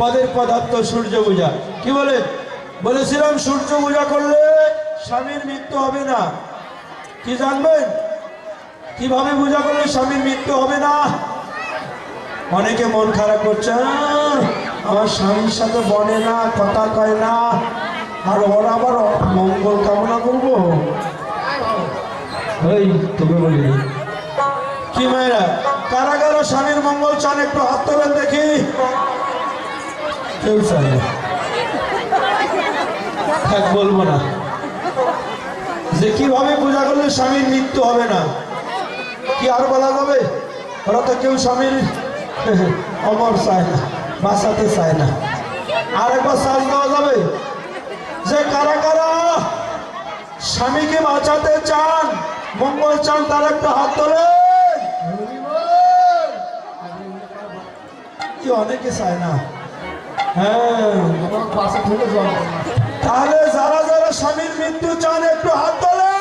পদের পদার্থ সূর্য পূজা। কি বলে? বলেছিলাম, সূর্য পূজা করলে স্বামীর মৃত্যু হবে না। কি জানবেন? কীভাবে পূজা করলে স্বামীর মৃত্যু হবে না? অনেকে মন খারাপ করছে আমার স্বামীর সাথে বনে না, কথা কয় না। আর ওরা আবার মঙ্গল কামনা করব? তোকে বলি কি মায়েরা কারা কারা স্বামীর মঙ্গল চান একটু হাত তোলেন দেখি বলব না। যে কীভাবে পূজা করলে স্বামীর মৃত্যু হবে না? কি আর বলা যাবে? ওরা তো কেউ স্বামীর অমর চায় না, বাঁচাতে চায় না। আর একবার শ্বাস দেওয়া যাবে যে কারা কারা স্বামীকে বাঁচাতে চান, মঙ্গল চান তার একটা হাত তোলে অনেকে চায় না। হ্যাঁ তাহলে যারা যারা স্বামীর মৃত্যু চান, একটু হাত তোলে।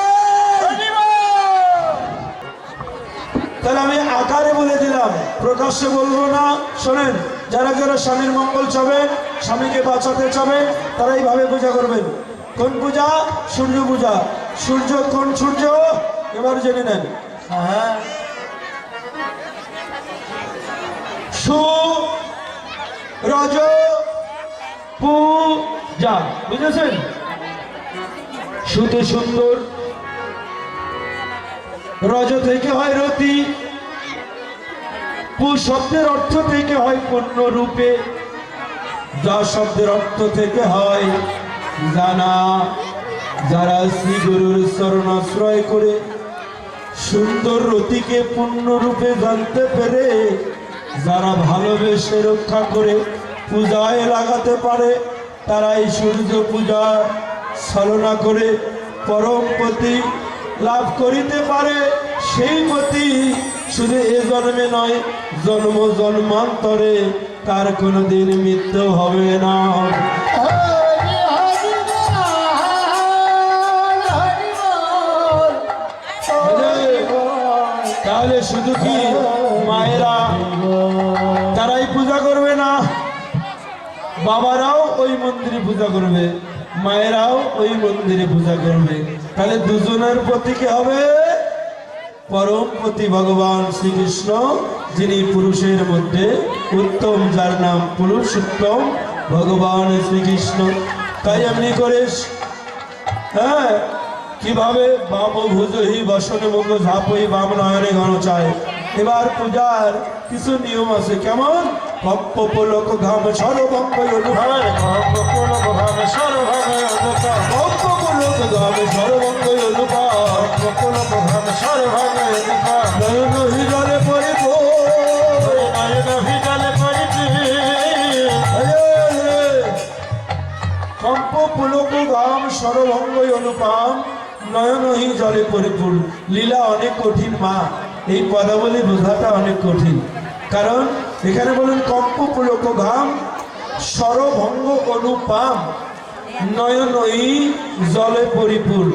তাহলে আমি আকারে বলে দিলাম, প্রকাশ্যে বলব না। শোনেন, যারা যারা স্বামীর মঙ্গল চাবেন স্বামীকে বাঁচাতে চাবেন তারা এইভাবে পূজা করবেন। কোন পূজা? সূর্য পূজা। সূর্য কোন সূর্য? এবার জেনে নেন। হ্যাঁ। রজ পূজা, বুঝেছেন? সুতে সুন্দর। রজ থেকে হয় রতি, পু শব্দের অর্থ থেকে হয় পূর্ণ রূপে। যা শব্দের অর্থ থেকে হয়, জানা। যারা শ্রী গুরুর শরণাশ্রয় করে, সুন্দর রতিকে পূর্ণরূপে জানতে পেরে যারা ভালোবেসে রক্ষা করে পূজায় লাগাতে পারে তারা এই সূর্য পূজা ছলনা করে পরম পতি লাভ করিতে পারে। সেই পতি শুধু এ জন্মে নয়, জন্ম জন্মান্তরে তার কোনোদিন মৃত্যু হবে না। তাহলে শুধু কি মায়েরা তারাই পূজা করবে না? বাবারাও ওই মন্দিরে পূজা করবে, মায়েরাও ওই মন্দিরে পূজা করবে। তাহলে দুজনের প্রতি কি হবে? পরম প্রতি ভগবান শ্রীকৃষ্ণ, যিনি পুরুষের মধ্যে উত্তম, যার নাম পুরুষোত্তম ভগবান শ্রীকৃষ্ণ। তাই এমনি করে হ্যাঁ কীভাবে বাম ভুজহি বসনে মুখ ঝাপই বাম নয়নে ঘন চায় এবার পূজার কিছু নিয়ম আছে। কেমন? পোলক ঘাম সর্বঙ্গ অনুভাবে কপ্প পোলক ঘাম সর্বঙ্গ অনুভব নয়ন হৃদয়ে পরিব কম্প পুলক গাম সরভঙ্গ অনুপাম। নয়নহি জলে পরিপূর্ণ। লীলা অনেক কঠিন, মা। এই পদাবলী বোঝাটা অনেক কঠিন। কারণ এখানে বলেন কম্প পুলক ঘাম, সরভঙ্গ অনুপাম নয়নই জলে পরিপূর্ণ।